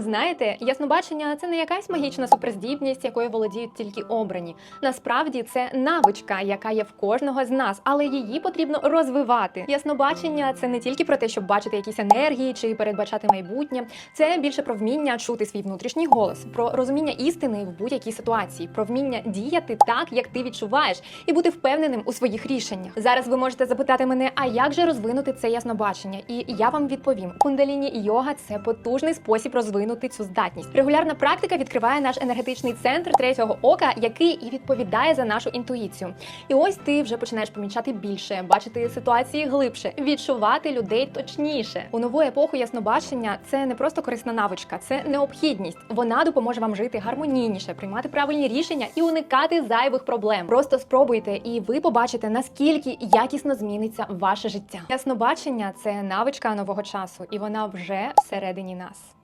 Знаєте, яснобачення це не якась магічна суперздібність, якою володіють тільки обрані. Насправді це навичка, яка є в кожного з нас, але її потрібно розвивати. Яснобачення це не тільки про те, щоб бачити якісь енергії чи передбачати майбутнє. Це більше про вміння чути свій внутрішній голос, про розуміння істини в будь-якій ситуації, про вміння діяти так, як ти відчуваєш, і бути впевненим у своїх рішеннях. Зараз ви можете запитати мене, а як же розвинути це яснобачення? І я вам відповім: кундаліні йога це потужний спосіб розвинути цю здатність. Регулярна практика відкриває наш енергетичний центр третього ока, який і відповідає за нашу інтуїцію. І ось ти вже починаєш помічати більше, бачити ситуації глибше, відчувати людей точніше. У нову епоху яснобачення це не просто корисна навичка, це необхідність. Вона допоможе вам жити гармонійніше, приймати правильні рішення і уникати зайвих проблем. Просто спробуйте, і ви побачите наскільки якісно зміниться ваше життя. Яснобачення це навичка нового часу, і вона вже всередині нас.